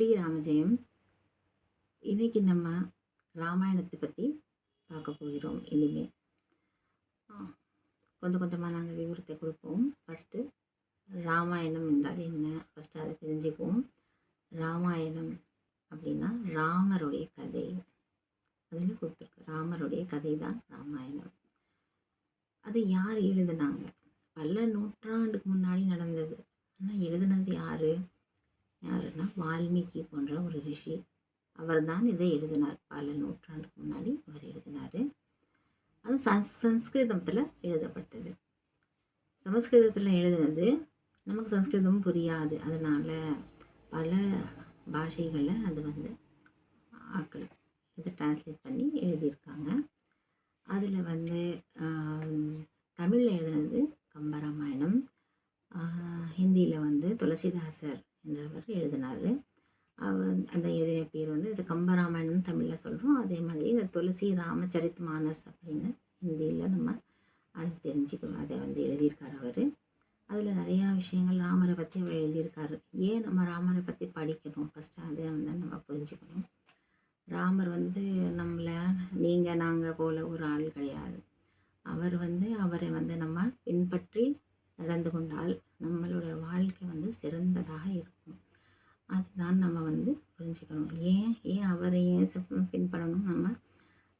ஸ்ரீராமஜெயம். இன்றைக்கி நம்ம ராமாயணத்தை பற்றி பார்க்க போகிறோம் இனிமே. கொஞ்சம் கொஞ்சமாக நாங்கள் விவரத்தை கொடுப்போம். ஃபஸ்ட்டு ராமாயணம் என்றால் என்ன? ஃபஸ்ட்டு அதை தெரிஞ்சுக்குவோம். ராமாயணம் அப்படின்னா ராமருடைய கதை. அதில் கொடுத்துருக்கு ராமருடைய கதை தான் ராமாயணம். அது யார் எழுதுனாங்க? பல நூற்றாண்டுக்கு முன்னாடி நடந்தது. ஆனால் எழுதுனது யார்? யாருன்னா வால்மீகி போன்ற ஒரு ரிஷி. அவர் தான் இதை எழுதினார். பல நூற்றாண்டுக்கு முன்னாடி அவர் எழுதினார். அது சன்ஸ் சன்ஸ்கிருதத்தில் எழுதப்பட்டது. சமஸ்கிருதத்தில் எழுதுனது நமக்கு சம்ஸ்கிருதமும் புரியாது. அதனால் பல பாஷைகளை அது வந்து ஆக்கள் இதை டிரான்ஸ்லேட் பண்ணி எழுதியிருக்காங்க. அதில் வந்து தமிழில் எழுதுனது கம்பராமாயணம். ஹிந்தியில் வந்து துளசிதாசர் என்றவர் எழுதினார். அவர் அந்த எழுதின பேர் வந்து இது கம்பராமாயணம் தமிழில் சொல்கிறோம் அதே மாதிரி இந்த துளசி ராமச்சரித் மானஸ் அப்படின்னு ஹிந்தியில் நம்ம அது தெரிஞ்சுக்கணும். அதை வந்து எழுதியிருக்கார் அவர். அதில் நிறையா விஷயங்கள் ராமரை பற்றி அவர் எழுதியிருக்காரு. ஏன் நம்ம ராமரை பற்றி படிக்கணும்? ஃபஸ்ட்டு அதை வந்து நம்ம புரிஞ்சுக்கணும். ராமர் வந்து நம்மளை நீங்கள் நாங்கள் போல் ஒரு ஆள் கிடையாது. அவர் வந்து அவரை வந்து நம்ம பின்பற்றி நடந்து கொண்டால் நம்மளோட வாழ்க்கை வந்து சிறந்ததாக இருக்கும். அதுதான் நம்ம வந்து புரிஞ்சுக்கணும். ஏன் ஏன் அவரை ஏன் பின்படணும் பின்பற்றணும்? நம்ம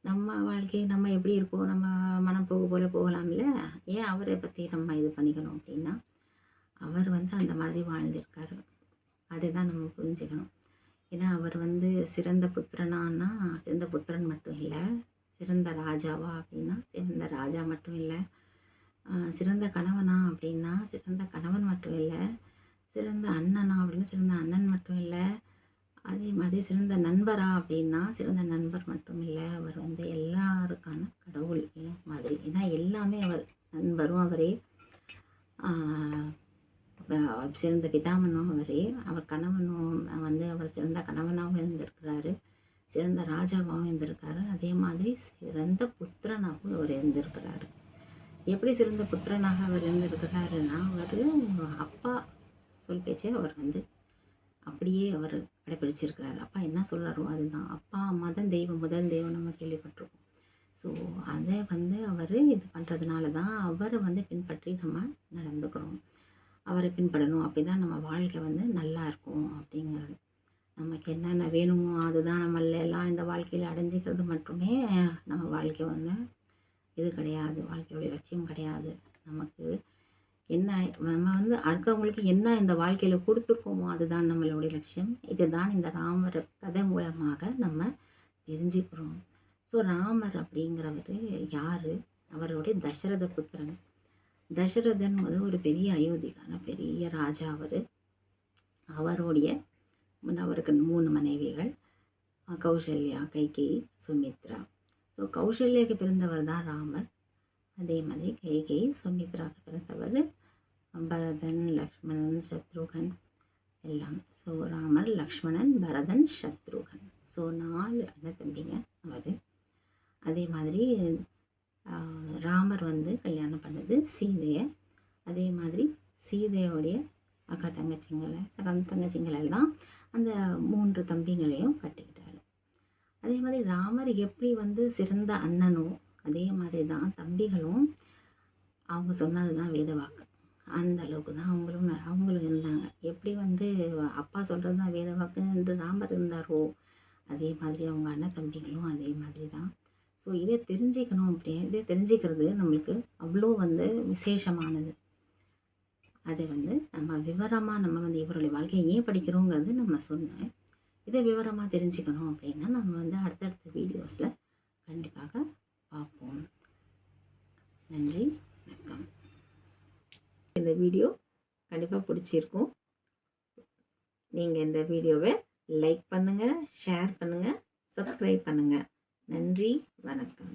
நம்ம வாழ்க்கையை நம்ம எப்படி இருக்கோம்? நம்ம மனம் போக போல போகலாம்ல? ஏன் அவரை பற்றி நம்ம இது பண்ணிக்கணும் அப்படின்னா அவர் வந்து அந்த மாதிரி வாழ்ந்திருக்காரு. அதுதான் நம்ம புரிஞ்சுக்கணும். ஏன்னா அவர் வந்து சிறந்த புத்திரனான்னா சிறந்த புத்திரன் மட்டும் இல்லை சிறந்த ராஜாவா அப்படின்னா சிறந்த ராஜா மட்டும் இல்லை சிறந்த கணவனா அப்படின்னா சிறந்த கணவன் மட்டும் இல்லை சிறந்த அண்ணனா அப்படின்னா சிறந்த அண்ணன் மட்டும் இல்லை அதே மாதிரி சிறந்த நண்பரா அப்படின்னா சிறந்த நண்பர் மட்டும் இல்லை அவர் வந்து எல்லாருக்கான கடவுள் மாதிரி. ஏன்னா எல்லாமே அவர் நண்பரும் அவரே. சிறந்த பிதாமனும் அவரே. அவர் கணவனும் வந்து அவர் சிறந்த கணவனாகவும் இருந்திருக்கிறாரு. சிறந்த ராஜாவாகவும் இருந்திருக்காரு. அதே மாதிரி சிறந்த புத்திரனாகவும் அவர் இருந்திருக்கிறாரு. எப்படி சிறந்த புத்திரனாக அவர் இருந்திருக்கிறாருன்னா அவர் அப்பா சொல் பேச்சே அவர் வந்து அப்படியே அவர் கடைப்பிடிச்சிருக்கிறார் அப்பா என்ன சொல்கிறாரோ அதுதான். அப்பா அம்மா தான் தெய்வம். முதல் தெய்வம் நம்ம கேள்விப்பட்டிருக்கோம். ஸோ அதை வந்து அவர் இது பண்ணுறதுனால தான் அவரை வந்து பின்பற்றி நம்ம நடந்துக்கிறோம். அவரை பின்பற்றணும். அப்படி தான் நம்ம வாழ்க்கை வந்து நல்லா இருக்கும் அப்படிங்கிறது. நமக்கு என்னென்ன வேணுமோ அதுதான் நம்மள எல்லாம் இந்த வாழ்க்கையில் அடைஞ்சிக்கிறது மட்டுமே நம்ம வாழ்க்கை வந்து இது கிடையாது. வாழ்க்கையோடைய லட்சியம் கிடையாது. நமக்கு என்ன நம்ம வந்து அடுத்தவங்களுக்கு என்ன இந்த வாழ்க்கையில் கொடுத்துருக்கோமோ அதுதான் நம்மளுடைய லட்சியம். இதுதான் இந்த ராமர் கதை மூலமாக நம்ம தெரிஞ்சுக்கிறோம். ஸோ ராமர் அப்படிங்கிறவர் யார்? அவருடைய தசரத புத்திரன். தசரதன் வந்து ஒரு பெரிய அயோத்திக்கான பெரிய ராஜா அவர். அவருடைய அவருக்கு மூணு மனைவிகள். கௌசல்யா கைகேயி சுமித்ரா. ஸோ கௌசல்யாவுக்கு பிறந்தவர் தான் ராமர். அதே மாதிரி கைகை சுமித்ராவுக்கு பிறந்தவர் பரதன் லக்ஷ்மணன் சத்ருகன் எல்லாம். ஸோ ராமர் லக்ஷ்மணன் பரதன் சத்ருகன். ஸோ நாலு அண்ணன் தம்பிங்க அவர். அதே மாதிரி ராமர் வந்து கல்யாணம் பண்ணது சீதையை. அதே மாதிரி சீதையோடைய அக்கா தங்கச்சிங்களை சகம் தான் அந்த மூன்று தம்பிங்களையும் கட்டிக்கிட்டாரு. அதே மாதிரி ராமர் எப்படி வந்து சிறந்த அண்ணனோ அதே மாதிரி தான் தம்பிகளும் அவங்க சொன்னது தான் வேத வாக்கு. அந்த அளவுக்கு தான் அவங்களும் அவங்களும் இருந்தாங்க. எப்படி வந்து அப்பா சொல்கிறது தான் வேத வாக்குன்னு ராமர் இருந்தாரோ அதே மாதிரி அவங்க அண்ணன் தம்பிகளும் அதே மாதிரி தான் ஸோ இதை தெரிஞ்சுக்கணும் அப்படியே இதை தெரிஞ்சுக்கிறது நம்மளுக்கு அவ்வளோ வந்து விசேஷமானது. அதை வந்து நம்ம விவரமாக நம்ம வந்து இவருடைய வாழ்க்கையை ஏன் படிக்கிறோங்கிறது நம்ம சொன்னேன் இதை விவரமாக தெரிஞ்சுக்கணும் அப்படின்னா நம்ம வந்து அடுத்தடுத்த வீடியோஸில் கண்டிப்பாக பார்ப்போம். நன்றி வணக்கம். இந்த வீடியோ கண்டிப்பாக பிடிச்சிருக்கும். நீங்கள் இந்த வீடியோவை லைக் பண்ணுங்கள் ஷேர் பண்ணுங்கள் சப்ஸ்கிரைப் பண்ணுங்கள் நன்றி வணக்கம்.